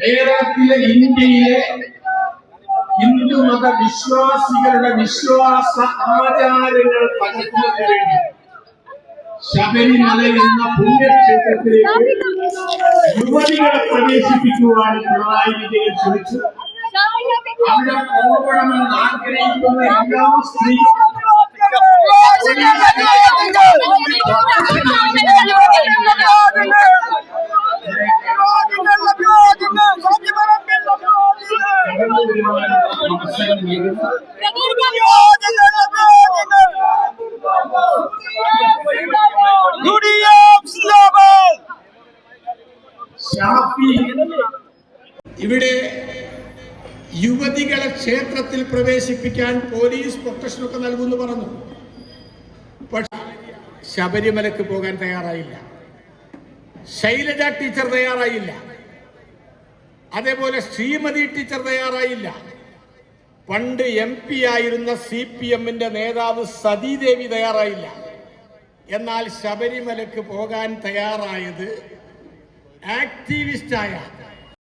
കേരളത്തിലെ ഇന്ത്യയിലെ ഹിന്ദുമത വിശ്വാസികളുടെ വിശ്വാസ ആചാരങ്ങൾ പഠിക്കുന്നതിന് വേണ്ടി ശബരിമല എന്ന പുണ്യക്ഷേത്രത്തിലേക്ക് യുവതികളെ പ്രവേശിപ്പിക്കുവാൻ പിണറായി വിജയൻ ശ്രമിച്ചു. അവിടെ പോകണമെന്ന് ആഗ്രഹിക്കുന്ന എല്ലാ സ്ത്രീ ഇവിടെ യുവതികളെ ക്ഷേത്രത്തിൽ പ്രവേശിപ്പിക്കാൻ പോലീസ് പ്രൊട്ടക്ഷനൊക്കെ നൽകുമെന്ന് പറഞ്ഞു. പക്ഷെ ശബരിമലക്ക് പോകാൻ തയ്യാറായില്ല. ശൈലജ ടീച്ചർ തയ്യാറായില്ല. അതേപോലെ ശ്രീമതി ടീച്ചർ തയ്യാറായില്ല. പണ്ട് എം പി ആയിരുന്ന സി പി എമ്മിന്റെ നേതാവ് സതീദേവി തയ്യാറായില്ല. എന്നാൽ ശബരിമലക്ക് പോകാൻ തയ്യാറായത് ആക്ടിവിസ്റ്റായ